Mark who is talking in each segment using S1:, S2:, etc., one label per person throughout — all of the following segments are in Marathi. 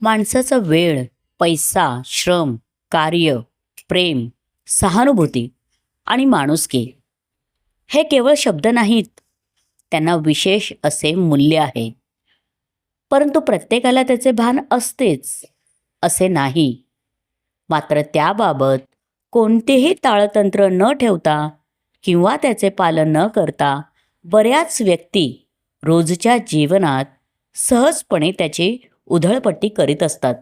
S1: माणसाचा वेळ पैसा श्रम कार्य प्रेम सहानुभूती आणि माणुसकी हे केवळ शब्द नाहीत. त्यांना विशेष असे मूल्य आहे. परंतु प्रत्येकाला त्याचे भान असतेच असे नाही. मात्र त्याबाबत कोणतेही ताळतंत्र न ठेवता किंवा त्याचे पालन न करता बऱ्याच व्यक्ती रोजच्या जीवनात सहजपणे त्याची उधळपट्टी करीत असतात.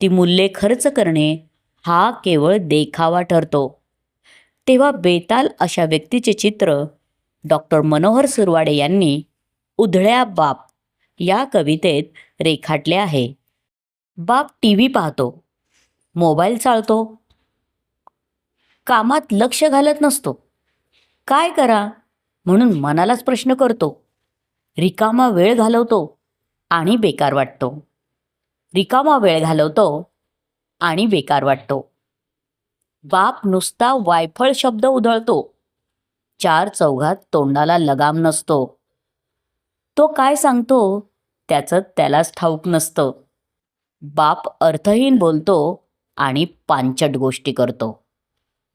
S1: ती मूल्ये खर्च करणे हा केवळ देखावा ठरतो. तेव्हा बेताल अशा व्यक्तीचे चित्र डॉक्टर मनोहर सुरवाडे यांनी उधळ्या बाप या कवितेत रेखाटले आहे. बाप टी व्ही पाहतो मोबाईल चालतो कामात लक्ष घालत नसतो. काय करा? म्हणून मनालाच प्रश्न करतो. रिकामा वेळ घालवतो. आणि बेकार वाटतो. रिकामा वेळ घालवतो आणि बेकार वाटतो. बाप नुसता वायफळ शब्द उधळतो. चार चौघात तोंडाला लगाम नसतो. तो काय सांगतो त्याचं त्यालाच ठाऊक नसतं. बाप अर्थहीन बोलतो आणि पांचट गोष्टी करतो.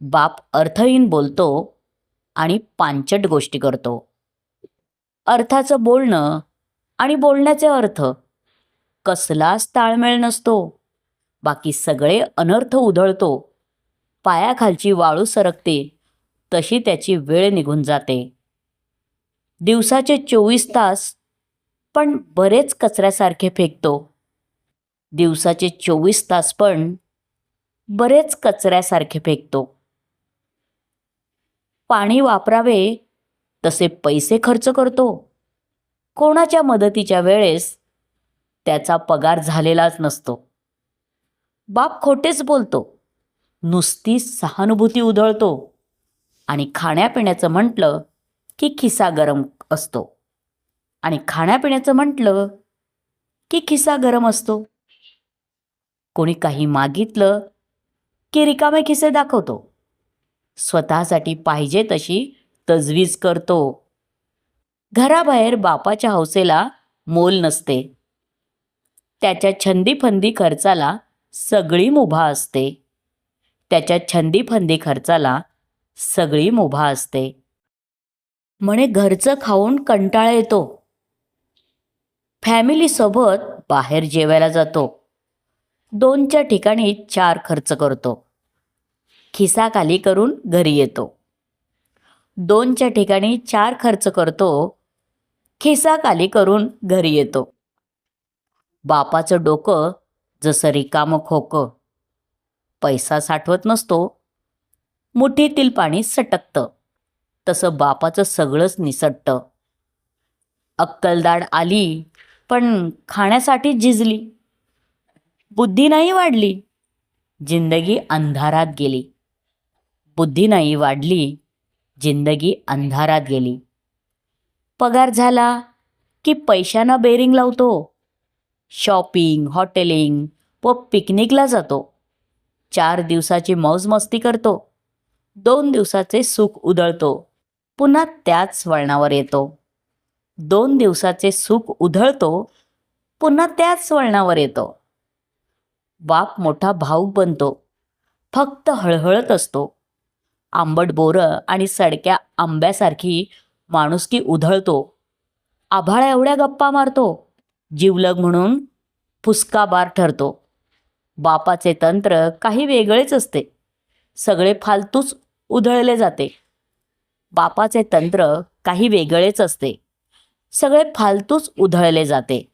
S1: बाप अर्थहीन बोलतो आणि पांचट गोष्टी करतो. अर्थाचं बोलणं आणि बोलण्याचे अर्थ कसलाच ताळमेळ नसतो. बाकी सगळे अनर्थ उधळतो. पायाखालची वाळू सरकते. तशी त्याची वेळ निघून जाते. दिवसाचे चोवीस तास पण बरेच कचऱ्यासारखे फेकतो. दिवसाचे चोवीस तास पण बरेच कचऱ्यासारखे फेकतो. पाणी वापरावे तसे पैसे खर्च करतो. कोणाच्या मदतीच्या वेळेस त्याचा पगार झालेलाच नसतो. बाप खोटेच बोलतो. नुसती सहानुभूती उधळतो. आणि खाण्यापिण्याचं म्हटलं की खिसा गरम असतो. आणि खाण्यापिण्याचं म्हटलं की खिसा गरम असतो. कोणी काही मागितलं की रिकामे खिसे दाखवतो. स्वतःसाठी पाहिजे तशी तजवीज करतो. घराबाहेर बापाच्या हौसेला मोल नसते. त्याच्या छंदीफंदी खर्चाला सगळी मुभा असते. त्याच्या छंदीफंदी खर्चाला सगळी मुभा असते. म्हणे घरचं खाऊन कंटाळा येतो. फॅमिलीसोबत बाहेर जेवायला जातो. दोनच्या ठिकाणी चार खर्च करतो. खिसा खाली करून घरी येतो. दोनच्या ठिकाणी चार खर्च करतो. खिसाखाली करून घरी येतो. बापाचं डोकं जसं रिकामं खोकं. पैसा साठवत नसतो. मुठीतील पाणी सटकतं. तसं बापाचं सगळंच निसटतं. अक्कलदाड आली पण खाण्यासाठी झिजली. बुद्धी नाही वाढली. जिंदगी अंधारात गेली. बुद्धी नाही वाढली जिंदगी अंधारात गेली. पगार झाला की पैशानं बेरिंग लावतो. शॉपिंग हॉटेलिंग व पिकनिकला जातो. चार दिवसाची मौजमस्ती करतो. दोन दिवसाचे सुख उधळतो. पुन्हा त्याच वळणावर येतो. दोन दिवसाचे सुख उधळतो पुन्हा त्याच वळणावर येतो. बाप मोठा भाऊक बनतो. फक्त हळहळत असतो. आंबट बोरं आणि सडक्या आंब्यासारखी माणुसकी उधळतो. आभाळा एवढ्या गप्पा मारतो. जीवलग म्हणून फुसकाबार ठरतो. बापाचे तंत्र काही वेगळेच असते. सगळे फालतूच उधळले जाते. बापाचे तंत्र काही वेगळेच असते. सगळे फालतूच उधळले जाते.